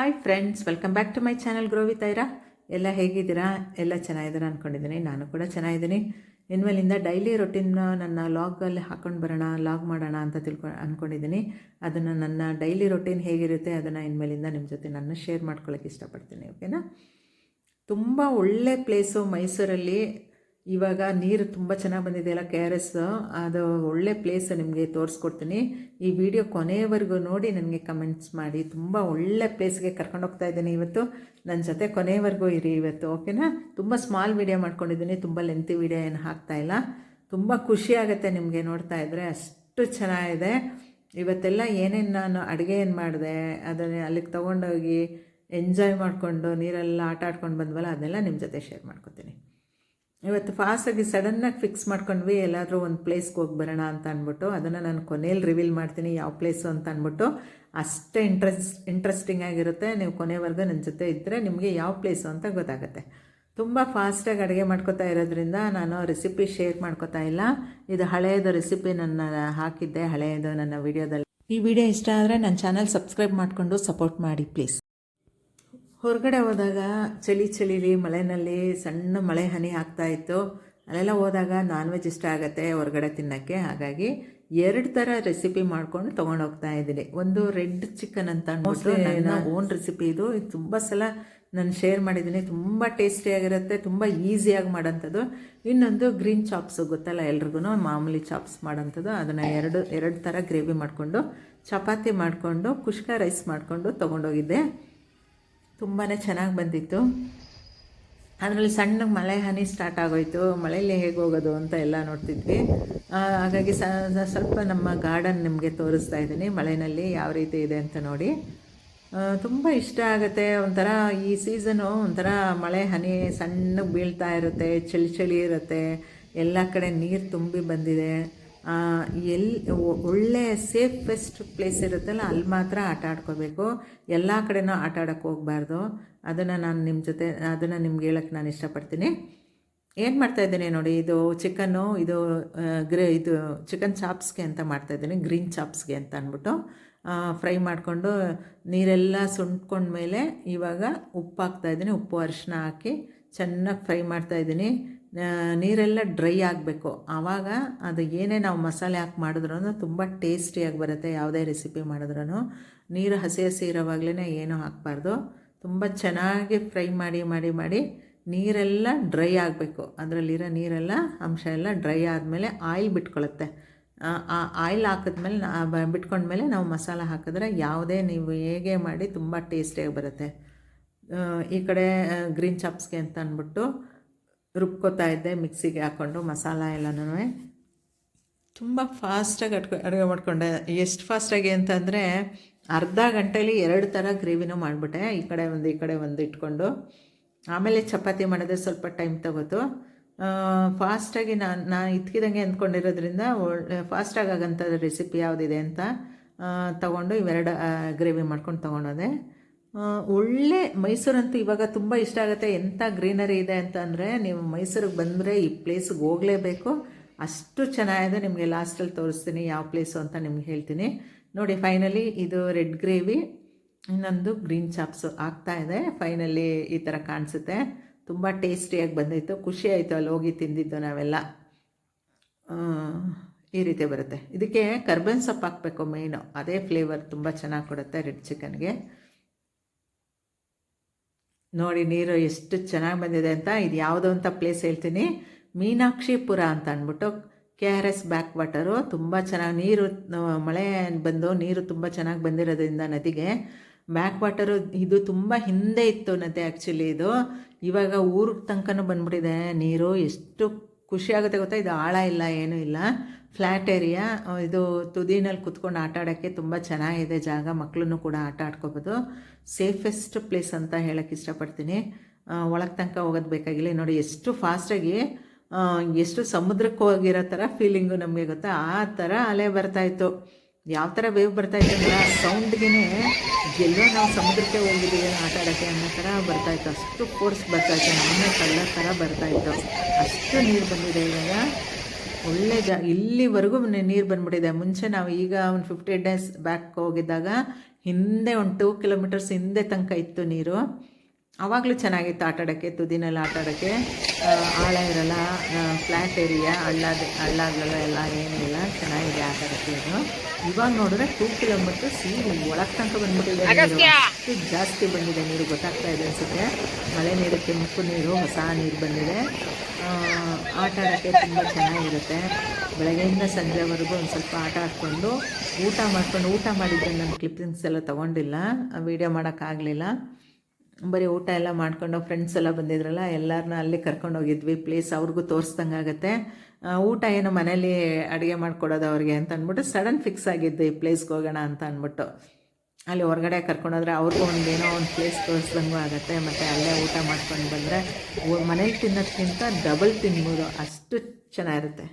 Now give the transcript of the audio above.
Hi friends welcome back to my channel Aira ಎಲ್ಲ ಹೇಗಿದ್ದೀರಾ? ಎಲ್ಲ ಚೆನ್ನಾಗಿದ್ದೀರಾ ಅಂದ್ಕೊಂಡಿದ್ದೀನಿ ನಾನು ಕೂಡ ಚೆನ್ನಾಗಿದ್ದೀನಿ. ಇನ್ಮೇಲಿಂದ ಡೈಲಿ ರೊಟೀನ್ನ ನನ್ನ ಲಾಗಲ್ಲಿ ಹಾಕೊಂಡು ಬರೋಣ ಲಾಗ್ ಮಾಡೋಣ ಅಂತ ತಿಳ್ಕೊ ಅಂದ್ಕೊಂಡಿದ್ದೀನಿ ಅದನ್ನು ನನ್ನ ಡೈಲಿ ರೊಟೀನ್ ಹೇಗಿರುತ್ತೆ ಅದನ್ನು ಇನ್ಮೇಲಿಂದ ನಿಮ್ಮ ಜೊತೆ ನಾನು ಶೇರ್ ಮಾಡ್ಕೊಳ್ಳೋಕೆ ಇಷ್ಟಪಡ್ತೀನಿ ಓಕೆನಾ ತುಂಬ ಒಳ್ಳೆ ಪ್ಲೇಸು ಮೈಸೂರಲ್ಲಿ ಇವಾಗ ನೀರು ತುಂಬ ಚೆನ್ನಾಗಿ ಬಂದಿದೆಯಲ್ಲ ಕೆ ಆರ್ ಎಸ್ ಅದು ಒಳ್ಳೆ ಪ್ಲೇಸ್ ನಿಮಗೆ ತೋರಿಸ್ಕೊಡ್ತೀನಿ. ಈ ವಿಡಿಯೋ ಕೊನೆಯವರೆಗೂ ನೋಡಿ, ನನಗೆ ಕಮೆಂಟ್ಸ್ ಮಾಡಿ. ತುಂಬ ಒಳ್ಳೆ ಪ್ಲೇಸ್ಗೆ ಕರ್ಕೊಂಡು ಹೋಗ್ತಾ ಇದ್ದೀನಿ ಇವತ್ತು. ನನ್ನ ಜೊತೆ ಕೊನೆಯವರೆಗೂ ಇರಿ ಇವತ್ತು ಓಕೆನಾ ತುಂಬ ಸ್ಮಾಲ್ ವಿಡಿಯೋ ಮಾಡ್ಕೊಂಡಿದ್ದೀನಿ, ತುಂಬ ಲೆಂತಿ ವಿಡಿಯೋ ಏನು ಹಾಕ್ತಾ ಇಲ್ಲ. ತುಂಬ ಖುಷಿ ಆಗುತ್ತೆ ನಿಮಗೆ ನೋಡ್ತಾ ಇದ್ದರೆ ಅಷ್ಟು ಚೆನ್ನಾಗಿದೆ. ಇವತ್ತೆಲ್ಲ ಏನೇನು ನಾನು ಅಡುಗೆ ಏನು ಮಾಡಿದೆ, ಅದನ್ನು ಅಲ್ಲಿಗೆ ತೊಗೊಂಡೋಗಿ ಎಂಜಾಯ್ ಮಾಡಿಕೊಂಡು ನೀರೆಲ್ಲ ಆಟ ಆಡ್ಕೊಂಡು ಬಂದ್ವಲ್ಲ ಅದನ್ನೆಲ್ಲ ನಿಮ್ಮ ಜೊತೆ ಶೇರ್ ಮಾಡ್ಕೊತೀನಿ. ಇವತ್ತು ಫಾಸ್ಟಾಗಿ ಸಡನ್ನಾಗಿ ಫಿಕ್ಸ್ ಮಾಡ್ಕೊಂಡ್ವಿ, ಎಲ್ಲಾದರೂ ಒಂದು ಪ್ಲೇಸ್ಗೆ ಹೋಗಿ ಬರೋಣ ಅಂತ ಅಂದ್ಬಿಟ್ಟು, ಅದನ್ನು ನಾನು ಕೊನೆಯಲ್ಲಿ ರಿವೀಲ್ ಮಾಡ್ತೀನಿ ಯಾವ ಪ್ಲೇಸು ಅಂತ ಅಂದ್ಬಿಟ್ಟು, ಅಷ್ಟೇ ಇಂಟ್ರೆಸ್ಟ್ ಇಂಟ್ರೆಸ್ಟಿಂಗ್ ಆಗಿರುತ್ತೆ. ನೀವು ಕೊನೆವರೆಗೂ ನನ್ನ ಜೊತೆ ಇದ್ದರೆ ನಿಮಗೆ ಯಾವ ಪ್ಲೇಸು ಅಂತ ಗೊತ್ತಾಗುತ್ತೆ. ತುಂಬ ಫಾಸ್ಟಾಗಿ ಅಡುಗೆ ಮಾಡ್ಕೋತಾ ಇರೋದ್ರಿಂದ ನಾನು ರೆಸಿಪಿ ಶೇರ್ ಮಾಡ್ಕೋತಾ ಇಲ್ಲ. ಇದು ಹಳೆಯದು ರೆಸಿಪಿ ನನ್ನ ಹಾಕಿದ್ದೆ ಹಳೆಯದು ನನ್ನ ವಿಡಿಯೋದಲ್ಲಿ ಈ ವಿಡಿಯೋ ಇಷ್ಟ ಆದರೆ ನನ್ನ ಚಾನಲ್ ಸಬ್ಸ್ಕ್ರೈಬ್ ಮಾಡಿಕೊಂಡು ಸಪೋರ್ಟ್ ಮಾಡಿ ಪ್ಲೀಸ್ ಹೊರಗಡೆ ಹೋದಾಗ ಚಳಿ ಚಳಿಲಿ ಮಳೆನಲ್ಲಿ ಸಣ್ಣ ಮಳೆ ಹನಿ ಆಗ್ತಾ ಇತ್ತು. ಅಲ್ಲೆಲ್ಲ ಹೋದಾಗ ನಾನ್ ವೆಜ್ ಇಷ್ಟ ಆಗುತ್ತೆ ಹೊರಗಡೆ ತಿನ್ನೋಕ್ಕೆ. ಹಾಗಾಗಿ ಎರಡು ಥರ ರೆಸಿಪಿ ಮಾಡ್ಕೊಂಡು ತೊಗೊಂಡೋಗ್ತಾ ಇದ್ದೀನಿ. ಒಂದು ರೆಡ್ ಚಿಕನ್ ಅಂತ ಅಂದ್ಬಿಟ್ಟು ನನ್ನ ಓನ್ ರೆಸಿಪಿ ಇದು. ಇದು ತುಂಬ ಸಲ ನಾನು ಶೇರ್ ಮಾಡಿದ್ದೀನಿ. ತುಂಬ ಟೇಸ್ಟಿಯಾಗಿರುತ್ತೆ ತುಂಬ ಈಸಿಯಾಗಿ ಮಾಡೋಂಥದ್ದು. ಇನ್ನೊಂದು ಗ್ರೀನ್ ಚಾಪ್ಸು ಗೊತ್ತಲ್ಲ ಎಲ್ರಿಗೂ? ಮಾಮೂಲಿ ಚಾಪ್ಸ್ ಮಾಡೋಂಥದ್ದು. ಅದನ್ನು ಎರಡು ಎರಡು ಥರ ಗ್ರೇವಿ ಮಾಡಿಕೊಂಡು ಚಪಾತಿ ಮಾಡಿಕೊಂಡು ಕುಷ್ಕ ರೈಸ್ ಮಾಡಿಕೊಂಡು ತೊಗೊಂಡೋಗಿದ್ದೆ. ತುಂಬಾ ಚೆನ್ನಾಗಿ ಬಂದಿತ್ತು. ಅದರಲ್ಲಿ ಸಣ್ಣ ಮಳೆ ಹನಿ ಸ್ಟಾರ್ಟ್ ಆಗೋಯ್ತು. ಮಳೆಯಲ್ಲಿ ಹೇಗೆ ಹೋಗೋದು ಅಂತ ಎಲ್ಲ ನೋಡ್ತಿದ್ವಿ. ಹಾಗಾಗಿ ಸ್ವಲ್ಪ ನಮ್ಮ ಗಾರ್ಡನ್ ನಿಮಗೆ ತೋರಿಸ್ತಾ ಇದ್ದೀನಿ. ಮಳೆಯಲ್ಲಿ ಯಾವ ರೀತಿ ಇದೆ ಅಂತ ನೋಡಿ. ತುಂಬ ಇಷ್ಟ ಆಗುತ್ತೆ. ಒಂಥರ ಈ ಸೀಸನು ಒಂಥರ ಮಳೆ, ಹನಿ ಸಣ್ಣಗೆ ಬೀಳ್ತಾ ಇರುತ್ತೆ, ಚಳಿ ಚಳಿ ಇರುತ್ತೆ. ಎಲ್ಲ ಕಡೆ ನೀರು ತುಂಬಿ ಬಂದಿದೆ. ಎಲ್ಲಿ ಒಳ್ಳೆ ಸೇಫೆಸ್ಟ್ ಪ್ಲೇಸ್ ಇರುತ್ತಲ್ಲ, ಅಲ್ಲಿ ಮಾತ್ರ ಆಟ ಆಡ್ಕೋಬೇಕು. ಎಲ್ಲ ಕಡೆನೂ ಆಟ ಆಡೋಕ್ಕೆ ಹೋಗಬಾರ್ದು. ಅದನ್ನು ನಾನು ನಿಮ್ಮ ಜೊತೆ, ಅದನ್ನು ನಿಮ್ಗೆ ಹೇಳೋಕ್ಕೆ ನಾನು ಇಷ್ಟಪಡ್ತೀನಿ. ಏನು ಮಾಡ್ತಾಯಿದ್ದೀನಿ ನೋಡಿ, ಇದು ಚಿಕನ್ನು ಇದು ಗ್ರೇ ಇದು ಚಿಕನ್ ಚಾಪ್ಸ್ಗೆ ಅಂತ ಮಾಡ್ತಾಯಿದ್ದೀನಿ ಗ್ರೀನ್ ಚಾಪ್ಸ್ಗೆ ಅಂತ ಅಂದ್ಬಿಟ್ಟು. ಫ್ರೈ ಮಾಡಿಕೊಂಡು ನೀರೆಲ್ಲ ಸುಂಟ್ಕೊಂಡ್ಮೇಲೆ ಇವಾಗ ಉಪ್ಪು ಹಾಕ್ತಾಯಿದ್ದೀನಿ ಉಪ್ಪು ಅರಿಶಿನ ಹಾಕಿ ಚೆನ್ನಾಗಿ ಫ್ರೈ ಮಾಡ್ತಾಯಿದ್ದೀನಿ ನೀರೆಲ್ಲ ಡ್ರೈ ಆಗಬೇಕು. ಆವಾಗ ಅದು ಏನೇ ನಾವು ಮಸಾಲೆ ಹಾಕಿ ಮಾಡಿದ್ರೂ ತುಂಬ ಟೇಸ್ಟಿಯಾಗಿ ಬರುತ್ತೆ, ಯಾವುದೇ ರೆಸಿಪಿ ಮಾಡಿದ್ರೂ ನೀರು ಹಸಿ ಹಸಿ ಇರೋವಾಗಲೇ ಏನೂ ಹಾಕಬಾರ್ದು. ತುಂಬ ಚೆನ್ನಾಗಿ ಫ್ರೈ ಮಾಡಿ ಮಾಡಿ ಮಾಡಿ ನೀರೆಲ್ಲ ಡ್ರೈ ಆಗಬೇಕು. ಅದರಲ್ಲಿರೋ ನೀರೆಲ್ಲ, ಅಂಶ ಎಲ್ಲ ಡ್ರೈ ಆದಮೇಲೆ ಆಯಿಲ್ ಬಿಟ್ಕೊಳ್ಳುತ್ತೆ ಆ ಆಯಿಲ್ ಹಾಕಿದ್ಮೇಲೆ ಬಿಟ್ಕೊಂಡ್ಮೇಲೆ ನಾವು ಮಸಾಲ ಹಾಕಿದ್ರೆ ಯಾವುದೇ ನೀವು ಹೇಗೆ ಮಾಡಿ ತುಂಬ ಟೇಸ್ಟಿಯಾಗಿ ಬರುತ್ತೆ. ಈ ಕಡೆ ಗ್ರೀನ್ ಚಾಪ್ಸ್ಗೆ ಅಂತ ಅಂದ್ಬಿಟ್ಟು ರುಬ್ಕೋತಾ ಇದ್ದೆ ಮಿಕ್ಸಿಗೆ ಹಾಕ್ಕೊಂಡು ಮಸಾಲ ಎಲ್ಲನೂ ತುಂಬ ಫಾಸ್ಟಾಗಿ ಅಟ್ಕೊ ಅಡುಗೆ ಮಾಡಿಕೊಂಡೆ. ಎಷ್ಟು ಫಾಸ್ಟಾಗಿ ಅಂತಂದರೆ ಅರ್ಧ ಗಂಟೆಯಲ್ಲಿ ಎರಡು ಥರ ಗ್ರೇವಿನೂ ಮಾಡಿಬಿಟ್ಟೆ. ಈ ಕಡೆ ಒಂದು, ಈ ಕಡೆ ಒಂದು ಇಟ್ಕೊಂಡು. ಆಮೇಲೆ ಚಪಾತಿ ಮಾಡಿದ್ರೆ ಸ್ವಲ್ಪ ಟೈಮ್ ತಗೋತು. ಫಾಸ್ಟಾಗಿ ನಾನು ನಾನು ಇದ್ಕಿದಂಗೆ ಅಂದ್ಕೊಂಡಿರೋದ್ರಿಂದ ಒಳ್ಳೆ ಫಾಸ್ಟಾಗಿ ಆಗಂಥ ರೆಸಿಪಿ ಯಾವುದಿದೆ ಅಂತ ತಗೊಂಡು ಇವೆರಡು ಗ್ರೇವಿ ಮಾಡ್ಕೊಂಡು ತೊಗೊಂಡೋದೆ. ಒಳ್ಳೆ ಮೈಸೂರಂತೂ ಇವಾಗ ತುಂಬ ಇಷ್ಟ ಆಗುತ್ತೆ. ಎಂಥ ಗ್ರೀನರಿ ಇದೆ ಅಂತ ಅಂದರೆ ನೀವು ಮೈಸೂರಿಗೆ ಬಂದರೆ ಈ ಪ್ಲೇಸಿಗೆ ಹೋಗಲೇಬೇಕು. ಅಷ್ಟು ಚೆನ್ನಾಗಿದೆ. ನಿಮಗೆ ಲಾಸ್ಟಲ್ಲಿ ತೋರಿಸ್ತೀನಿ ಯಾವ ಪ್ಲೇಸು ಅಂತ ನಿಮ್ಗೆ ಹೇಳ್ತೀನಿ. ನೋಡಿ ಫೈನಲಿ ಇದು ರೆಡ್ ಗ್ರೇವಿ ಇನ್ನೊಂದು ಗ್ರೀನ್ ಚಾಪ್ಸು ಇದೆ. ಫೈನಲಿ ಈ ಥರ ಕಾಣಿಸುತ್ತೆ. ತುಂಬ ಟೇಸ್ಟಿಯಾಗಿ ಬಂದಿತ್ತು ಖುಷಿ ಆಯಿತು ಅಲ್ಲಿ ಹೋಗಿ ತಿಂದಿದ್ದು ನಾವೆಲ್ಲ. ಈ ರೀತಿ ಬರುತ್ತೆ. ಇದಕ್ಕೆ ಕರ್ಬೇವಿನ ಸೊಪ್ಪು ಹಾಕಬೇಕು ಮೇಯ್ನು ಅದೇ ಫ್ಲೇವರ್ ತುಂಬ ಚೆನ್ನಾಗಿ ಕೊಡುತ್ತೆ ರೆಡ್ ಚಿಕನ್ಗೆ ನೋಡಿ, ನೀರು ಎಷ್ಟು ಚೆನ್ನಾಗಿ ಬಂದಿದೆ ಅಂತ ಇದು ಯಾವುದೋ ಅಂತ ಪ್ಲೇಸ್ ಹೇಳ್ತೀನಿ. ಮೀನಾಕ್ಷಿಪುರ ಅಂತ ಅಂದ್ಬಿಟ್ಟು K R S back water ತುಂಬ ಚೆನ್ನಾಗಿ ನೀರು ಮಳೆ ಬಂದು ನೀರು ತುಂಬ ಚೆನ್ನಾಗಿ ಬಂದಿರೋದ್ರಿಂದ ನದಿಗೆ. ಬ್ಯಾಕ್ ವಾಟರು ಇದು ತುಂಬ ಹಿಂದೆ ಇತ್ತು ನದಿ ಆ್ಯಕ್ಚುಲಿ ಇದು. ಇವಾಗ ಊರಿಗೆ ತನಕನೂ ಬಂದ್ಬಿಟ್ಟಿದೆ ನೀರು. ಎಷ್ಟು ಖುಷಿ ಆಗುತ್ತೆ ಗೊತ್ತಾ? ಇದು ಆಳ ಇಲ್ಲ, ಏನೂ ಇಲ್ಲ. ಫ್ಲ್ಯಾಟ್ ಏರಿಯಾ ಇದು ತುದಿನಲ್ಲಿ ಕುತ್ಕೊಂಡು ಆಟ ಆಡೋಕ್ಕೆ ತುಂಬ ಚೆನ್ನಾಗಿದೆ ಜಾಗ. ಮಕ್ಕಳನ್ನು ಕೂಡ ಆಟ ಆಡ್ಕೋಬೋದು. ಸೇಫೆಸ್ಟ್ ಪ್ಲೇಸ್ ಅಂತ ಹೇಳೋಕ್ಕೆ ಇಷ್ಟಪಡ್ತೀನಿ. ಒಳಗೆ ತನಕ ಹೋಗೋದು ಬೇಕಾಗಿಲ್ಲ. ನೋಡಿ, ಎಷ್ಟು ಫಾಸ್ಟಾಗಿ ಎಷ್ಟು ಸಮುದ್ರಕ್ಕೆ ಹೋಗಿರೋ ಥರ ಫೀಲಿಂಗು ನಮಗೆ ಗೊತ್ತಾ? ಆ ಥರ ಅಲೆ ಬರ್ತಾಯಿತ್ತು ಯಾವ ಥರ ವೇವ್ ಬರ್ತಾಯಿತ್ತು ಅಂದರೆ ಆ ಸೌಂಡ್ಗೆ ಎಲ್ಲೋ ನಾವು ಸಮುದ್ರಕ್ಕೆ ಹೋಗಿದ್ದೀವಿ ಆಟ ಆಡೋಕ್ಕೆ ಅನ್ನೋ ಥರ ಬರ್ತಾಯಿತ್ತು ಅಷ್ಟು ಫೋರ್ಸ್ ಬರ್ತಾಯಿತ್ತು ನಮ್ಮ ಕಳ್ಳ ಥರ ಬರ್ತಾಯಿತ್ತು ಅಷ್ಟು ನೀರು ಬಂದಿದೆ ಇವಾಗ. ಒಳ್ಳೆ ಜ, ಇಲ್ಲಿವರೆಗೂ ನೀರು ಬಂದ್ಬಿಟ್ಟಿದೆ. ಮುಂಚೆ ನಾವು ಈಗ ಒಂದು ಫಿಫ್ಟಿ ಡೇಸ್ ಬ್ಯಾಕ್ ಹೋಗಿದ್ದಾಗ ಹಿಂದೆ ಒಂದು ಟೂ ಕಿಲೋಮೀಟರ್ಸ್ ಹಿಂದೆ ತನಕ ಇತ್ತು ನೀರು. ಆವಾಗಲೂ ಚೆನ್ನಾಗಿತ್ತು ಆಟಾಡೋಕ್ಕೆ ತುದಿನಲ್ಲಿ ಆಟ ಆಡೋಕ್ಕೆ. ಆ, ಆಳ ಇರಲ್ಲ ಫ್ಲ್ಯಾಟ್ ಏರಿಯಾ ಹಳ್ಳದ ಹಳ್ಳಗಳು ಎಲ್ಲ ಏನಿಲ್ಲ ಚೆನ್ನಾಗಿದೆ ಆಟ ಆಡೋಕ್ಕೆ ಇದು. ಇವಾಗ ನೋಡಿದ್ರೆ ಟೂ ಕಿಲೋಮೀಟ್ರ್ ಸೀರೆ ಒಳಗೆ ತನಕ ಬಂದ್ಬಿಟ್ಟಿದೆ ನೀರು. ಅಷ್ಟು ಜಾಸ್ತಿ ಬಂದಿದೆ ನೀರು ಗೊತ್ತಾಗ್ತಾ ಇದೆ ಅನಿಸುತ್ತೆ. ಮಳೆ ನೀರು ಕೆಂಪು ನೀರು ಹೊಸ ನೀರು ಬಂದಿದೆ. ಆಟಾಡೋಕ್ಕೆ ಆಟ ಆಡೋಕ್ಕೆ ತುಂಬ ಚೆನ್ನಾಗಿರುತ್ತೆ. ಬೆಳಗ್ಗೆಯಿಂದ ಸಂಜೆವರೆಗೂ ಒಂದು ಸ್ವಲ್ಪ ಆಟ ಆಡಿಕೊಂಡು ಊಟ ಮಾಡ್ಕೊಂಡು ಊಟ ಮಾಡಿದ್ದೆ ನಾನು ಕ್ಲಿಪ್ಪಿಂಗ್ಸ್ ಎಲ್ಲ ತೊಗೊಂಡಿಲ್ಲ. ವೀಡಿಯೋ ಮಾಡೋಕ್ಕಾಗಲಿಲ್ಲ. ಬರೀ ಊಟ ಎಲ್ಲ ಮಾಡ್ಕೊಂಡು ಫ್ರೆಂಡ್ಸ್ ಎಲ್ಲ ಬಂದಿದ್ರಲ್ಲ ಎಲ್ಲರನ್ನ ಅಲ್ಲಿ ಕರ್ಕೊಂಡು ಹೋಗಿದ್ವಿ. ಪ್ಲೇಸ್ ಅವ್ರಿಗೂ ತೋರಿಸ್ದಂಗೆ ಆಗುತ್ತೆ. ಊಟ ಏನು ಮನೇಲಿ ಅಡುಗೆ ಮಾಡ್ಕೊಡೋದು ಅವ್ರಿಗೆ ಅಂತ ಅಂದ್ಬಿಟ್ಟು ಸಡನ್ ಫಿಕ್ಸ್ ಆಗಿದ್ದು ಈ ಪ್ಲೇಸ್ಗೆ ಹೋಗೋಣ ಅಂತ ಅಂದ್ಬಿಟ್ಟು. ಅಲ್ಲಿ ಹೊರಗಡೆ ಕರ್ಕೊಂಡೋದ್ರೆ ಅವ್ರಿಗೂ ಒಂದು ಏನೋ ಒಂದು ಪ್ಲೇಸ್ ತೋರಿಸ್ದಂಗೂ ಆಗುತ್ತೆ. ಮತ್ತು ಅಲ್ಲೇ ಊಟ ಮಾಡ್ಕೊಂಡು ಬಂದರೆ ಮನೇಲಿ ತಿನ್ನೋದಕ್ಕಿಂತ ಡಬಲ್ ತಿನ್ಬೋದು. ಅಷ್ಟು ಚೆನ್ನಾಗಿರುತ್ತೆ.